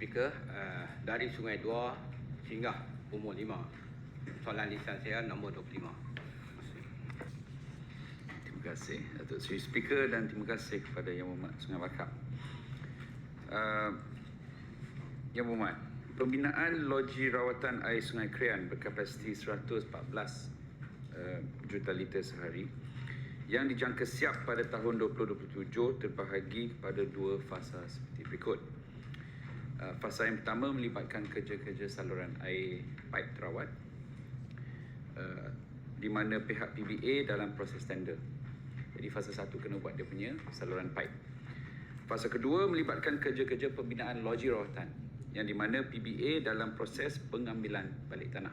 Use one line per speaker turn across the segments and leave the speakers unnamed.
Speaker, uh, dari Sungai Dua hingga umur 5. Soalan lisan saya nombor 25.
Terima kasih Datuk Seri Speaker dan terima kasih kepada Yang Berhormat Sungai Bakap. Uh, Yang Berhormat, pembinaan loji rawatan air Sungai Krian berkapasiti 114 uh, juta liter sehari yang dijangka siap pada tahun 2027 terbahagi pada dua fasa seperti berikut. Uh, fasa yang pertama melibatkan kerja-kerja saluran air pipe terawat uh, di mana pihak PBA dalam proses tender. Jadi fasa satu kena buat dia punya saluran pipe. Fasa kedua melibatkan kerja-kerja pembinaan loji rawatan yang di mana PBA dalam proses pengambilan balik tanah.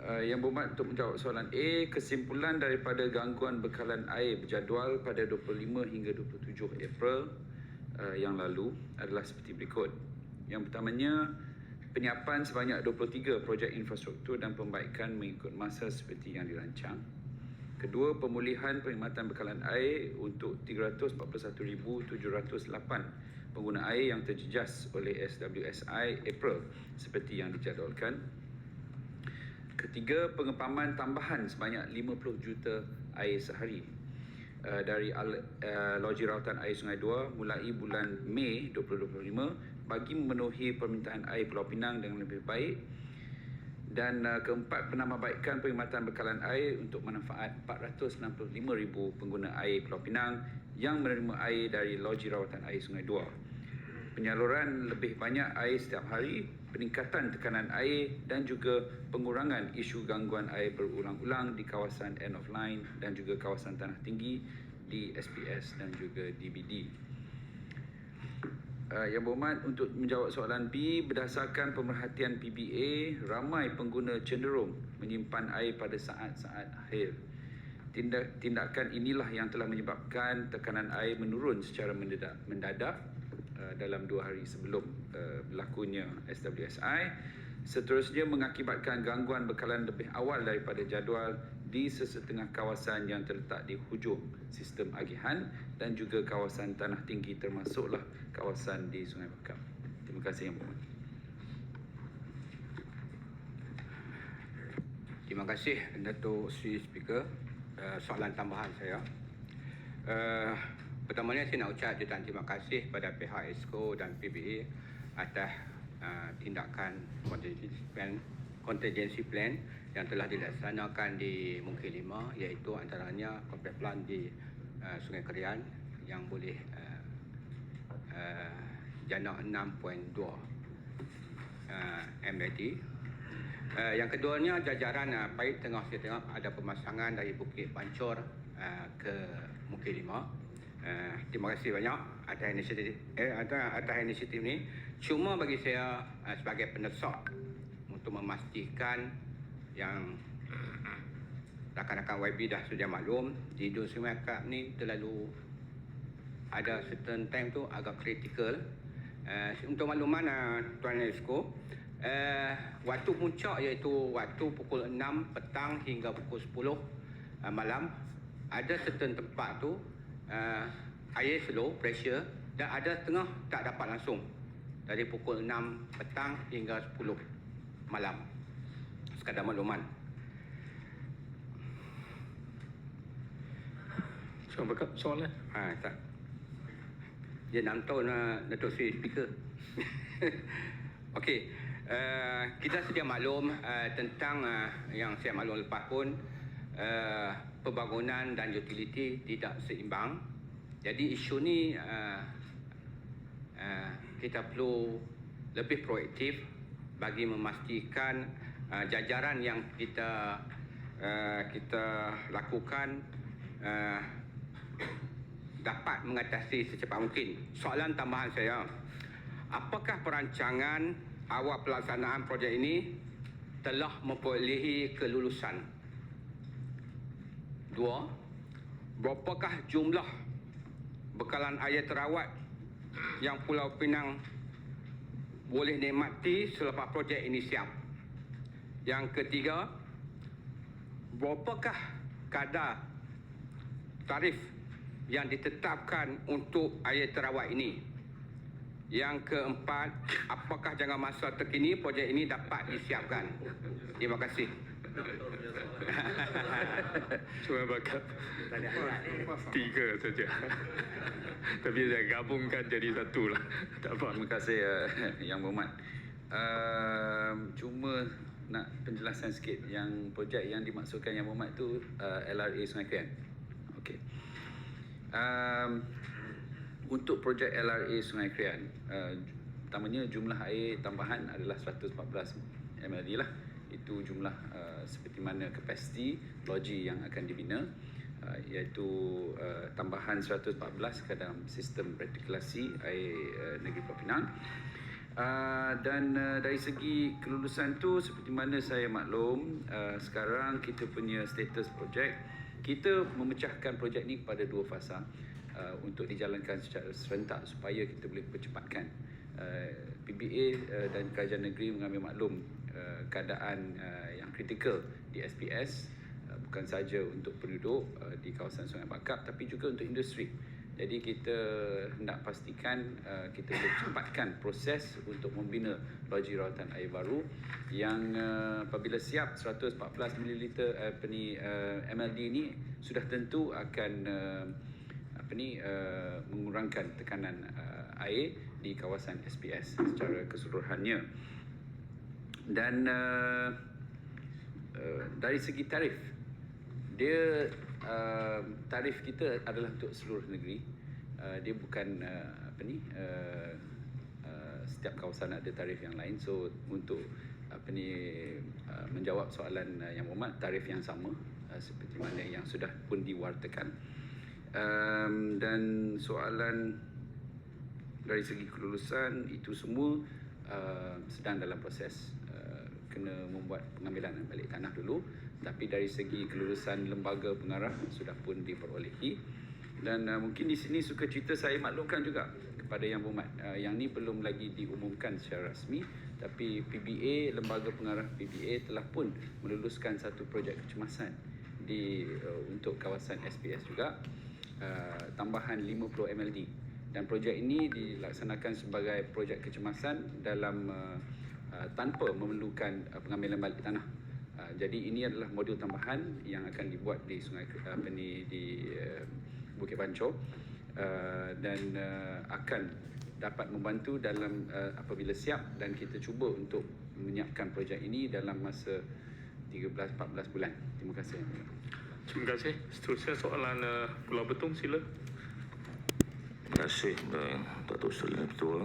Uh, yang berhormat untuk menjawab soalan A, kesimpulan daripada gangguan bekalan air berjadual pada 25 hingga 27 April uh, yang lalu adalah seperti berikut. Yang pertamanya, penyiapan sebanyak 23 projek infrastruktur dan pembaikan mengikut masa seperti yang dirancang. Kedua, pemulihan perkhidmatan bekalan air untuk 341,708 pengguna air yang terjejas oleh SWSI April seperti yang dijadualkan. Ketiga, pengepaman tambahan sebanyak 50 juta air sehari uh, dari uh, loji rawatan air Sungai Dua mulai bulan Mei 2025 bagi memenuhi permintaan air Pulau Pinang dengan lebih baik dan uh, keempat penambahbaikan perkhidmatan bekalan air untuk manfaat 465,000 pengguna air Pulau Pinang yang menerima air dari loji rawatan air Sungai Dua. Penyaluran lebih banyak air setiap hari, peningkatan tekanan air dan juga pengurangan isu gangguan air berulang-ulang di kawasan end of line dan juga kawasan tanah tinggi di SPS dan juga DBD. Uh, yang berhormat untuk menjawab soalan B berdasarkan pemerhatian PBA ramai pengguna cenderung menyimpan air pada saat-saat akhir tindak, tindakan inilah yang telah menyebabkan tekanan air menurun secara mendadak, mendadak uh, dalam dua hari sebelum uh, berlakunya SWSI seterusnya mengakibatkan gangguan bekalan lebih awal daripada jadual di sesetengah kawasan yang terletak di hujung sistem agihan dan juga kawasan tanah tinggi termasuklah kawasan di Sungai Bakap. Terima kasih Yang Berhormat.
Terima kasih Datuk Sri Speaker. Uh, soalan tambahan saya. Uh, pertamanya saya nak ucap jutaan terima kasih kepada pihak ESCO dan PBA atas uh, tindakan contingency plan, contingency plan yang telah dilaksanakan di Mungkin Lima iaitu antaranya complex plan di uh, Sungai Kerian yang boleh uh, uh, jana 6.2 uh, MAD Uh, yang keduanya jajaran uh, Pahit Tengah Seri Tengah ada pemasangan dari Bukit Pancor uh, ke Mukit Lima. Uh, terima kasih banyak atas inisiatif eh, atas, atas inisiatif ini. Cuma bagi saya uh, sebagai penesak untuk memastikan yang rakan-rakan YB dah sudah maklum di Dun Sungai ni terlalu ada certain time tu agak kritikal. Uh, untuk makluman uh, Tuan Esko, uh, waktu puncak iaitu waktu pukul 6 petang hingga pukul 10 uh, malam ada certain tempat tu uh, air slow pressure dan ada setengah tak dapat langsung. Dari pukul 6 petang hingga 10 malam. Sekadar makluman.
Soal bakap soalan.
ha, tak. Dia 6 tahun uh, Datuk Seri Speaker. Okey, uh, kita sedia maklum uh, tentang uh, yang saya maklum lepas pun uh, pembangunan dan utiliti tidak seimbang. Jadi isu ni uh, uh, kita perlu lebih proaktif bagi memastikan uh, jajaran yang kita uh, kita lakukan uh, dapat mengatasi secepat mungkin. Soalan tambahan saya, apakah perancangan awal pelaksanaan projek ini telah memperolehi kelulusan? Dua, berapakah jumlah bekalan air terawat yang Pulau Pinang boleh nikmati selepas projek ini siap? Yang ketiga, berapakah kadar tarif yang ditetapkan untuk air terawat ini? Yang keempat, apakah jangka masa terkini projek ini dapat disiapkan? Terima kasih.
Cuma bakat tiga saja. Tapi saya gabungkan jadi satu lah. Tak apa.
Terima kasih uh, Yang Berhormat. Uh, cuma nak penjelasan sikit yang projek yang dimaksudkan Yang Berhormat tu uh, LRA Sungai Krian. Okey. Um, untuk projek LRA Sungai Krian, uh, pertamanya jumlah air tambahan adalah 114 MLD lah. Itu jumlah uh, seperti mana kapasiti loji yang akan dibina uh, iaitu uh, tambahan 114 ke dalam sistem retikulasi air uh, negeri Pulau Pinang. Uh, dan uh, dari segi kelulusan tu seperti mana saya maklum uh, sekarang kita punya status projek kita memecahkan projek ni kepada dua fasa uh, untuk dijalankan secara serentak supaya kita boleh percepatkan uh, PBA uh, dan kerajaan negeri mengambil maklum keadaan uh, yang kritikal di SPS uh, bukan saja untuk penduduk uh, di kawasan Sungai Bakap tapi juga untuk industri jadi kita hendak pastikan uh, kita boleh cepatkan proses untuk membina loji rawatan air baru yang uh, apabila siap 114 ml uh, apa ni uh, MLD ni sudah tentu akan uh, apa ni uh, mengurangkan tekanan uh, air di kawasan SPS secara keseluruhannya. Dan uh, uh, dari segi tarif dia uh, tarif kita adalah untuk seluruh negeri. Uh, dia bukan uh, apa ni uh, uh, setiap kawasan ada tarif yang lain. So untuk apa ni uh, menjawab soalan uh, yang Muhammad tarif yang sama uh, seperti mana yang sudah pun diwartakan. Um, dan soalan dari segi kelulusan itu semua uh, sedang dalam proses kena membuat pengambilan balik tanah dulu. Tapi dari segi kelulusan lembaga pengarah sudah pun diperolehi. Dan uh, mungkin di sini suka cerita saya maklumkan juga kepada yang berhormat. Uh, yang ni belum lagi diumumkan secara rasmi tapi PBA lembaga pengarah PBA telah pun meluluskan satu projek kecemasan di uh, untuk kawasan SPS juga. Uh, tambahan 50 MLD dan projek ini dilaksanakan sebagai projek kecemasan dalam uh, uh, tanpa memerlukan uh, pengambilan balik tanah. Uh, jadi ini adalah modul tambahan yang akan dibuat di Sungai uh, apa ni di uh, Bukit Bancor uh, dan uh, akan dapat membantu dalam uh, apabila siap dan kita cuba untuk menyiapkan projek ini dalam masa 13 14 bulan. Terima kasih.
Terima kasih. Seterusnya soalan uh, Pulau Betung sila.
Terima kasih eh, Datuk Seri Ketua.